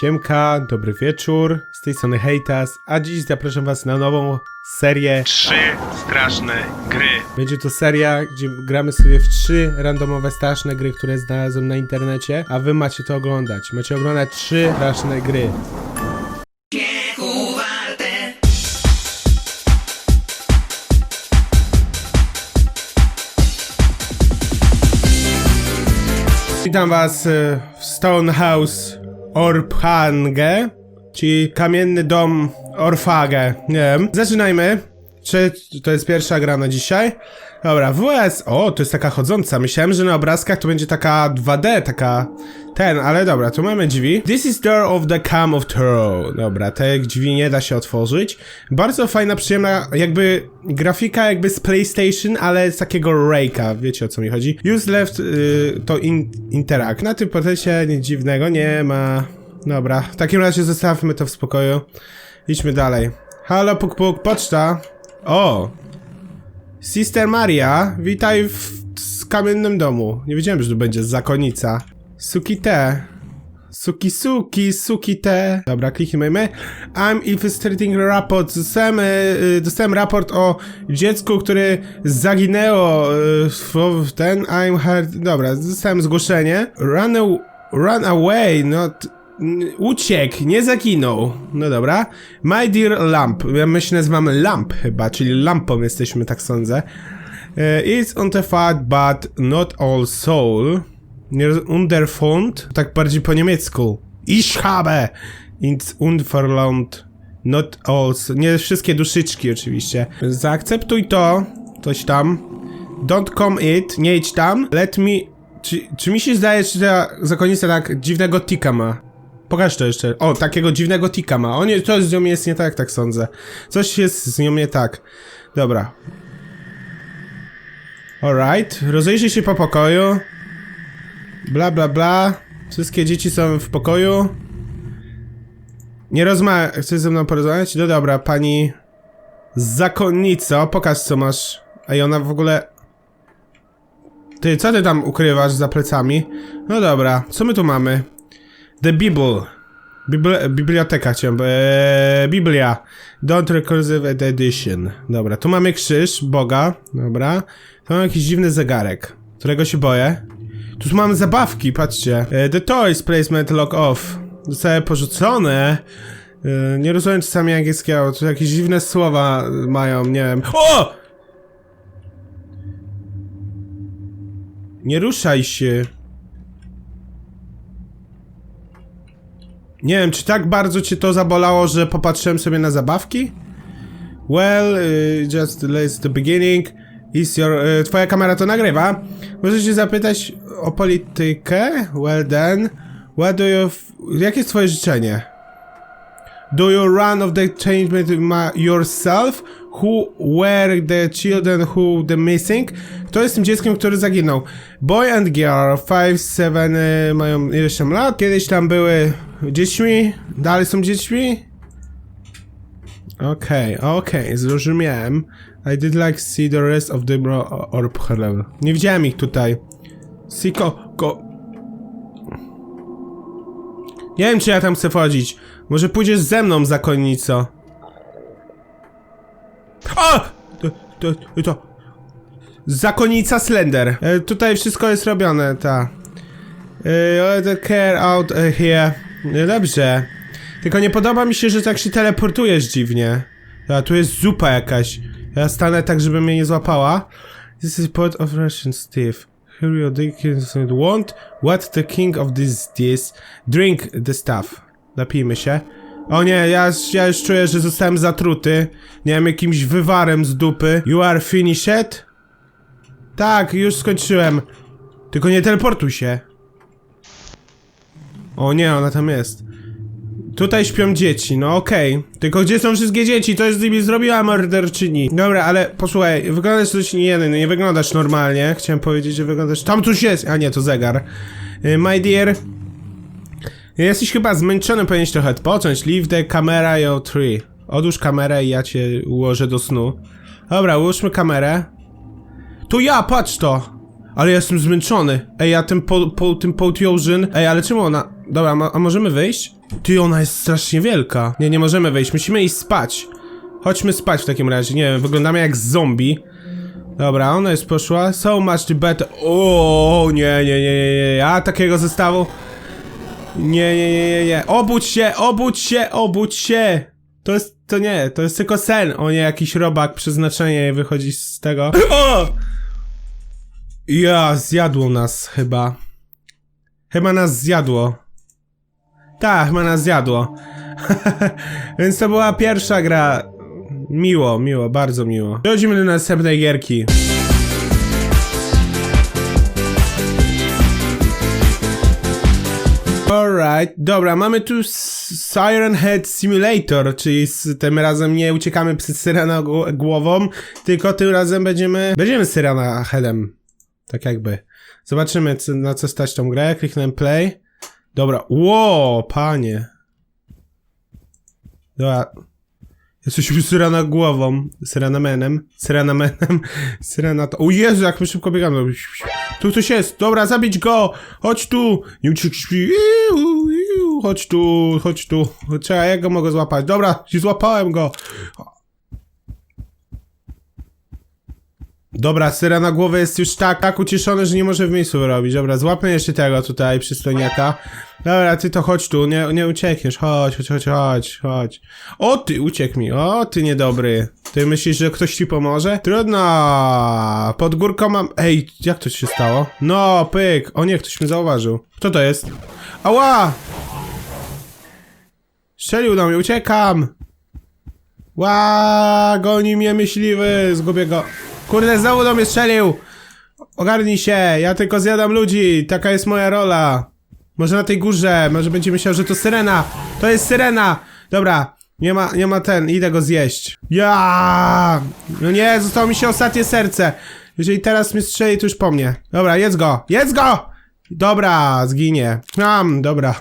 Siemka, dobry wieczór, z tej strony Hejtas, a dziś zapraszam was na nową serię Trzy straszne gry. Będzie to seria, gdzie gramy sobie w trzy randomowe straszne gry, które znalazłem na internecie, a wy macie to oglądać. Macie oglądać trzy straszne gry. Witam was e, w Stonehouse Orphange, czyli kamienny dom Orfage. Nie wiem. Zaczynajmy. Czy to jest pierwsza gra na dzisiaj? Dobra, WS. O, to jest taka chodząca. Myślałem, że na obrazkach to będzie taka 2D, taka ten, ale dobra, tu mamy drzwi. This is door of the Cam of Throw. Dobra, te drzwi nie da się otworzyć. Bardzo fajna, przyjemna, jakby grafika jakby z PlayStation, ale z takiego Rake'a, wiecie o co mi chodzi. Use left y, to in, interact. Na tym portrecie nic dziwnego nie ma. Dobra, w takim razie zostawmy to w spokoju. Idźmy dalej. Halo, puk puk, poczta. O! Sister Maria, witaj w kamiennym domu. Nie wiedziałem, że tu będzie zakonnica. Suki te. Suki suki, suki te. Dobra, kliknijmy. I'm infiltrating report. Dostałem, e, e, dostałem raport o dziecku, które zaginęło e, w, ten. I'm hard. Dobra, dostałem zgłoszenie. Run, aw- run away, not. Uciekł, nie zaginął. No dobra. My dear Lamp. Ja my się nazywamy Lamp chyba, czyli lampą jesteśmy, tak sądzę. It's on the fact, but not all soul. Underfund, tak bardziej po niemiecku. Ich habe ins unverlangt, not all. Nie wszystkie duszyczki oczywiście. Zaakceptuj to, coś tam. Don't come it, nie idź tam. Let me... Czy, czy mi się zdaje, że ta zakonnica tak dziwnego tika ma? Pokaż to jeszcze. O, takiego dziwnego tika ma. O nie, to z nią jest nie tak, tak sądzę. Coś jest z nią nie tak. Dobra. Alright, rozejrzyj się po pokoju. Bla bla bla. Wszystkie dzieci są w pokoju. Nie rozmawia. Chcesz ze mną porozmawiać? No dobra, pani. Zakonnico, pokaż co masz. Ej, ona w ogóle. Ty, co ty tam ukrywasz za plecami? No dobra, co my tu mamy? The Bible. Bibli biblioteka chciałem. Eee, Biblia. Don't Recursive Edition. Dobra, tu mamy krzyż Boga. Dobra. Tu mamy jakiś dziwny zegarek, którego się boję. Tu mamy zabawki, patrzcie. E, the Toys Placement Lock Off. Zostały porzucone. E, nie rozumiem czasami angielskiego. Tu jakieś dziwne słowa mają, nie wiem. O! Nie ruszaj się. Nie wiem, czy tak bardzo cię to zabolało, że popatrzyłem sobie na zabawki? Well, y, just the beginning. Y, twoja kamera to nagrywa. Możesz się zapytać o politykę? Well then. What do you... Jakie jest twoje życzenie? Do you run of the change ma yourself? Who were the children who the missing? Kto jest tym dzieckiem, który zaginął? Boy and girl, 5, 7, y, mają ileś tam lat. Kiedyś tam były dziećmi, dalej są dziećmi. Okej, okej, zrozumiałem. I did like see the rest of the orb level. Nie widziałem ich tutaj. Siko, go... Nie wiem, czy ja tam chcę wchodzić. Może pójdziesz ze mną, zakonnico. O! To, to, to. Zakonnica Slender. E, tutaj wszystko jest robione, ta. E, the care out e, here. E, dobrze. Tylko nie podoba mi się, że tak się teleportujesz dziwnie. A tu jest zupa jakaś. Ja stanę tak, żeby mnie nie złapała. This is pot of Russian Steve. Here you want what the king of this this drink the stuff. Napijmy się. O nie, ja, ja już czuję, że zostałem zatruty. Nie wiem, jakimś wywarem z dupy. You are finished? Tak, już skończyłem. Tylko nie teleportuj się. O nie, ona tam jest. Tutaj śpią dzieci, no okej. Tylko gdzie są wszystkie dzieci? To jest nimi zrobiła morderczyni. Dobra, ale posłuchaj, wyglądasz coś nie, nie, nie wyglądasz normalnie. Chciałem powiedzieć, że wyglądasz... Tam coś jest! A nie, to zegar. Y, My dear... Jesteś chyba zmęczony, powinieneś trochę odpocząć. Leave the camera your tree. Odłóż kamerę i ja cię ułożę do snu. Dobra, ułóżmy kamerę. To ja, patrz to! Ale jestem zmęczony. Ej, ja tym po, po, tym potion... Ej, ale czemu ona... Dobra, a możemy wyjść? Ty, ona jest strasznie wielka. Nie, nie możemy wejść, musimy iść spać. Chodźmy spać w takim razie, nie wiem, wyglądamy jak zombie. Dobra, ona jest poszła. So much better. O, nie, nie, nie, nie, nie, ja takiego zestawu. Nie, nie, nie, nie, nie. Obudź się, obudź się, obudź się. To jest, to nie, to jest tylko sen. O nie, jakiś robak, przeznaczenie wychodzi z tego. O! Ja, zjadło nas chyba. Chyba nas zjadło. Tak, chyba nas zjadło. Więc to była pierwsza gra. Miło, miło, bardzo miło. Przechodzimy do następnej gierki. Alright, dobra, mamy tu Siren Head Simulator, czyli z, tym razem nie uciekamy przed Syrena gł- głową, tylko tym razem będziemy, będziemy Syrena Headem. Tak jakby. Zobaczymy, co, na co stać tą grę. Kliknę play. Dobra, ło, panie. Dobra. Jesteśmy Syrena głową. Syrenamenem. Syrenamenem. Syrena to... O Jezu, jak my szybko biegamy. Tu ktoś jest. Dobra, zabić go. Chodź tu. Nie. Chodź tu, chodź tu. Czekaj, jak go mogę złapać? Dobra, złapałem go. Dobra, syrena głowy jest już tak, tak ucieszony, że nie może w miejscu robić. Dobra, złapmy jeszcze tego tutaj, przystojniaka. Dobra, ty to chodź tu, nie, nie uciekniesz. Chodź, chodź, chodź, chodź, chodź. O, ty, uciekł mi. O, ty niedobry. Ty myślisz, że ktoś ci pomoże? Trudno. Pod górką mam... Ej, jak to się stało? No, pyk. O nie, ktoś mnie zauważył. Kto to jest? Ała! Strzelił do mnie, uciekam! Ła, goni mnie myśliwy, zgubię go. Kurde, znowu do mnie strzelił! Ogarnij się, ja tylko zjadam ludzi, taka jest moja rola. Może na tej górze, może będzie myślał, że to syrena. To jest syrena! Dobra, nie ma, nie ma ten, idę go zjeść. Ja! No nie, zostało mi się ostatnie serce. Jeżeli teraz mnie strzeli, to już po mnie. Dobra, jedz go, jedz go! Dobra, zginie. Mam, dobra.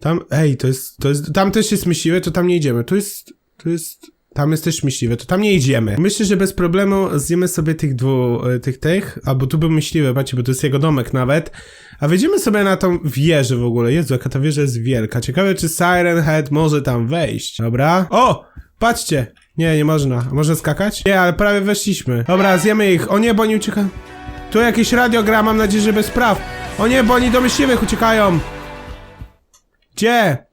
Tam, ej, to jest, to jest, tam też jest myśliwe, to tam nie idziemy. Tu jest, tu jest, tam jest też myśliwe, to tam nie idziemy. Myślę, że bez problemu zjemy sobie tych dwóch, e, tych, tych, albo tu był myśliwy, patrzcie, bo to jest jego domek nawet. A wejdziemy sobie na tą wieżę w ogóle. Jezu, jaka ta wieża jest wielka. Ciekawe, czy Siren Head może tam wejść. Dobra. O! Patrzcie! Nie, nie można. Można skakać? Nie, ale prawie weszliśmy. Dobra, zjemy ich. O nie, bo oni uciekają. Tu jakieś radio gra, mam nadzieję, że bez praw. O nie, bo oni do myśliwych uciekają. Gdzie?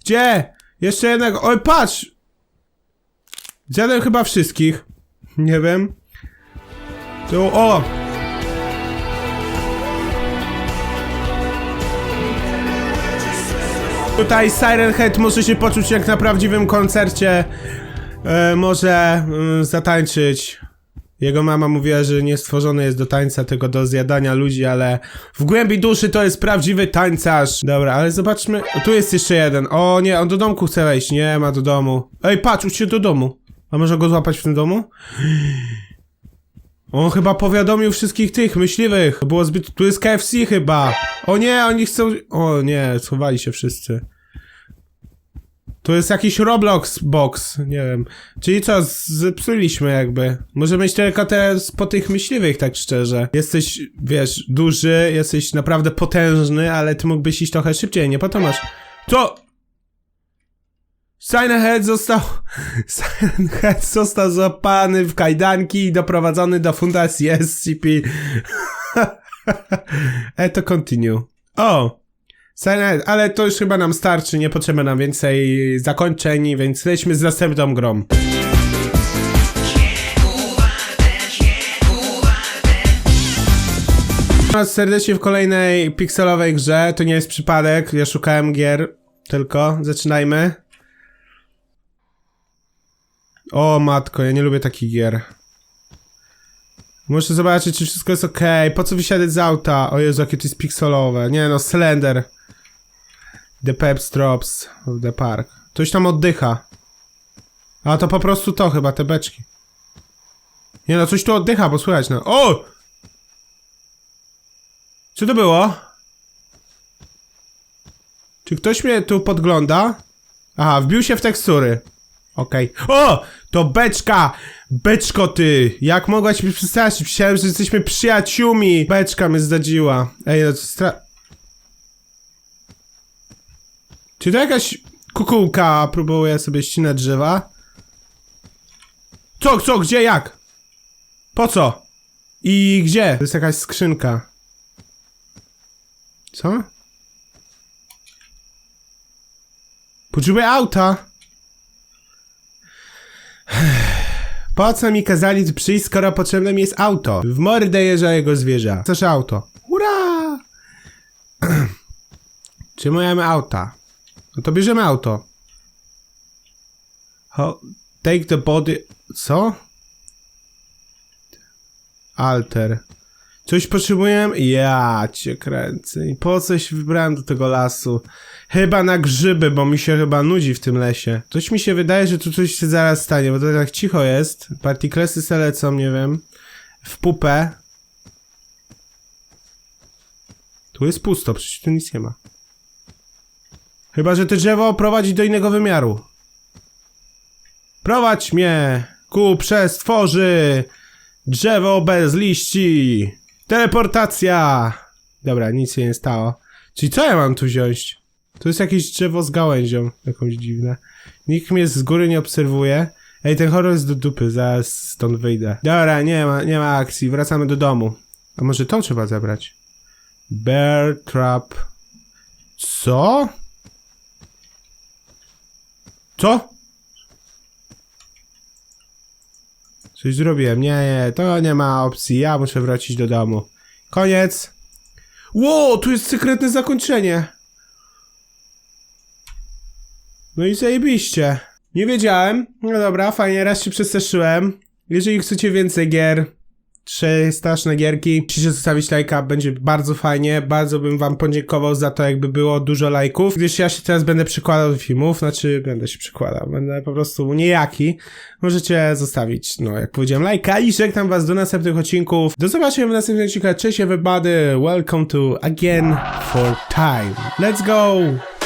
Gdzie? Jeszcze jednego. Oj, patrz! Zjadłem chyba wszystkich. Nie wiem. Tu, o! Tutaj Siren Head może się poczuć jak na prawdziwym koncercie. E, może mm, zatańczyć. Jego mama mówiła, że nie stworzony jest do tańca, tylko do zjadania ludzi, ale w głębi duszy to jest prawdziwy tańcarz. Dobra, ale zobaczmy. O, tu jest jeszcze jeden. O nie, on do domku chce wejść. Nie ma do domu. Ej, patrz, uciekł do domu. A może go złapać w tym domu? On chyba powiadomił wszystkich tych myśliwych. Było zbyt. Tu jest KFC chyba. O nie, oni chcą. O nie, schowali się wszyscy. Tu jest jakiś Roblox box, nie wiem. Czyli co, zepsuliśmy jakby. Możemy iść tylko teraz po tych myśliwych, tak szczerze. Jesteś, wiesz, duży, jesteś naprawdę potężny, ale ty mógłbyś iść trochę szybciej, nie? Po to masz... Co? Siren Head został... Siren Head został złapany w kajdanki i doprowadzony do fundacji SCP. e, to continue. O! Silent, ale to już chyba nam starczy, nie potrzeba nam więcej zakończeń, więc lećmy z następną grą. Was serdecznie w kolejnej pikselowej grze, to nie jest przypadek, ja szukałem gier, tylko zaczynajmy. O matko, ja nie lubię takich gier. Muszę zobaczyć, czy wszystko jest ok. Po co wysiadać z auta? O Jezu, jakie to jest pikselowe. Nie no, Slender. The Peps Drops of the Park. Ktoś tam oddycha. A to po prostu to chyba, te beczki. Nie no, coś tu oddycha, bo słychać no. O! Co to było? Czy ktoś mnie tu podgląda? Aha, wbił się w tekstury. Okej. O! To beczka! Beczko ty! Jak mogłaś mi przestraszyć? Myślałem, że jesteśmy przyjaciółmi! Beczka mnie zdradziła. Ej, no to stra... Czy to jakaś kukułka próbuje sobie ścinać drzewa? Co, co, gdzie, jak? Po co? I gdzie? To jest jakaś skrzynka. Co? Potrzebuję auta. Po co mi kazali przyjść, skoro potrzebne mi jest auto? W mordę jeża jego zwierza. Chcesz auto? Hurra! Czy mamy auta? No to bierzemy auto. Ho, take the body... Co? Alter. Coś potrzebuję? Ja cię kręcę. I po coś wybrałem do tego lasu? Chyba na grzyby, bo mi się chyba nudzi w tym lesie. Coś mi się wydaje, że tu coś się zaraz stanie, bo to tak cicho jest. Partiklesy se lecą, nie wiem. W pupę. Tu jest pusto, przecież tu nic nie ma. Chyba, że to drzewo prowadzi do innego wymiaru. Prowadź mnie ku przestworzy. Drzewo bez liści. Teleportacja. Dobra, nic się nie stało. Czyli co ja mam tu wziąć? To jest jakieś drzewo z gałęzią, jakąś dziwne. Nikt mnie z góry nie obserwuje. Ej, ten horror jest do dupy, zaraz stąd wyjdę. Dobra, nie ma, nie ma akcji, wracamy do domu. A może to trzeba zebrać? Bear trap. Co? Co? Coś zrobiłem. Nie, nie, to nie ma opcji. Ja muszę wrócić do domu. Koniec. Ło, tu jest sekretne zakończenie. No i zajebiście. Nie wiedziałem. No dobra, fajnie, raz się przestraszyłem. Jeżeli chcecie więcej gier, trzy straszne gierki, musicie zostawić lajka, będzie bardzo fajnie. Bardzo bym wam podziękował za to, jakby było dużo lajków, gdyż ja się teraz będę przykładał do filmów, znaczy będę się przykładał, będę po prostu niejaki. Możecie zostawić, no jak powiedziałem, lajka i żegnam was do następnych odcinków. Do zobaczenia w następnych odcinkach. Cześć everybody, welcome to Again for Time. Let's go!